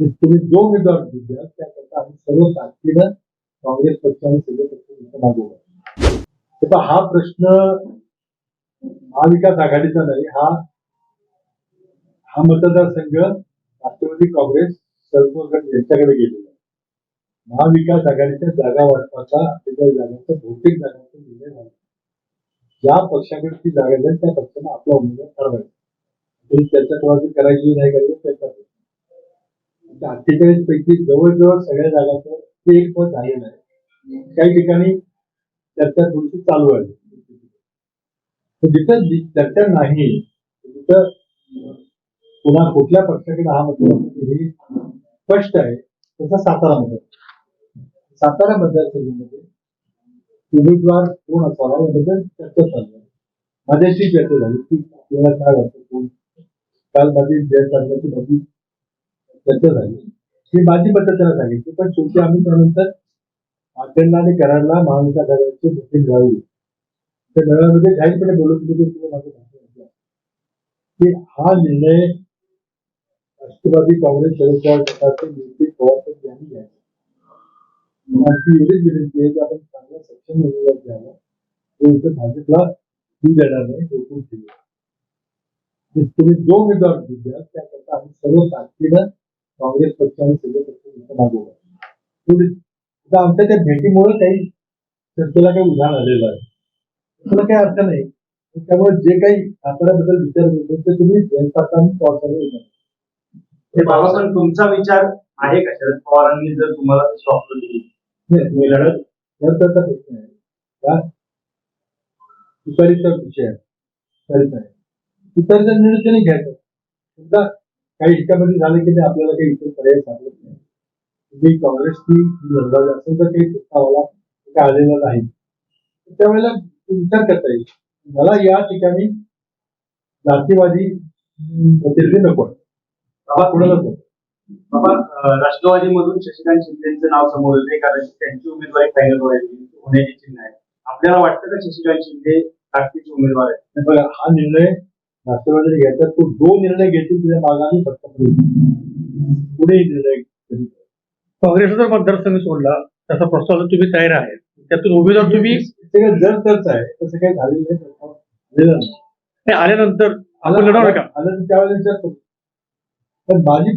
तुम्ही जो उमेदवार दिला त्याकरता आम्ही सर्व ताकदीनं काँग्रेस पक्षाने सगळे पक्ष मागवला आता हा प्रश्न महाविकास आघाडीचा नाही हा हा मतदारसंघ राष्ट्रवादी काँग्रेस सर्व यांच्याकडे गेलेला आहे. महाविकास आघाडीच्या जागा वाटपाचा अठ्ठेचाळीस जागांचा बहुतेक जागांचा निर्णय झाला. ज्या पक्षाकडे ती जागा जाईल त्या पक्षाने आपला उमेदवार ठरवायचा. तरी त्याच्या कोणाची करायची नाही करायची त्याचा अठ्ठेचाळीस पैकी जवळजवळ सगळ्या जागाचं ते एक पद झालेलं आहे. काही ठिकाणी चर्चा थोडीशी चालू आहे. जिथं चर्चा नाही तिथं पुन्हा कुठल्या पक्षाकडे हा मतदार हे स्पष्ट आहे तसं सातारा मतदार सातारा मतदारसंघामध्ये उमेदवार कोण असावा याबद्दल चर्चा चालू आहे. माझ्याशी चर्चा झाली की आपल्याला काय वाटतं कोण? काल माझी जय पाटलाची माझी चर्चा झाली ही माझी पद्धत त्याला सांगितली पण शेवटी आम्ही त्यानंतर आखंड आणि कराडला महाविकास आघाडीची मिटिंग मिळाली त्या मेळाव्यामध्ये जाहीरपणे बोलत होते तुम्ही माझं भाषण की हा निर्णय राष्ट्रवादी काँग्रेस शरद पवार गटाचे नेते पवार साहेब यांनी घ्यायचा. आमची एवढीच विनंती आहे की आपण चांगला सक्षम उमेदवार घ्यावा तो इथं भाजपला ही देणार नाही रोखून ठेवूया तुम्ही जो उमेदवार द्या त्याकरता आम्ही सर्व ताकदीनं काँग्रेस पक्ष आणि सगळे पक्ष एवढीच आता आमच्या त्या भेटीमुळे काही चर्चेला काही उधाण आलेलं आहे. त्याला काही अर्थ नाही. त्यामुळे जे काही साताऱ्याबद्दल विचार करतो ते तुम्ही आणि पवार हे बाबासाहेब तुमचा विचार आहे का? शरद पवारांनी जर तुम्हाला स्टॉप दिली. नाही तुम्ही लढत लढताचा प्रश्न आहे. का तुतारीचा विषय आहे. तुतारीचा निर्णय त्याने घ्यायचा. काही ह्याच्यामध्ये झालं की नाही आपल्याला काही इतर पर्याय सापडत नाही. तुम्ही काँग्रेसची लढवावी असेल तर काही प्रस्तावाला आलेला नाही. त्यावेळेला विचार करता येईल. मला या ठिकाणी जातीवादी प्रतिनिधी नको. बाबा कुणालाच नको. बाबा राष्ट्रवादीमधून शशिकांत शिंदेचं नाव समोर येते कारण की त्यांची उमेदवारी फायनल होण्याची चिन्ह आहे. आपल्याला वाटतं का शशिकांत शिंदे ताकदीचे उमेदवार आहेत? बघा हा निर्णय राष्ट्रवादीने घ्यायचा तो जो निर्णय घेतील त्याच्या मागाने फक्त पुढे निर्णय काँग्रेसचा जर मतदारसंघ सोडला त्याचा प्रस्ताव तुम्ही तयार आहे. त्यातून उमेदवार तुम्ही जर तरच आहे. तसं काही झालेलं नाही. आल्यानंतर आपण लढवणार का आलं तर त्यावेळेला पण माझी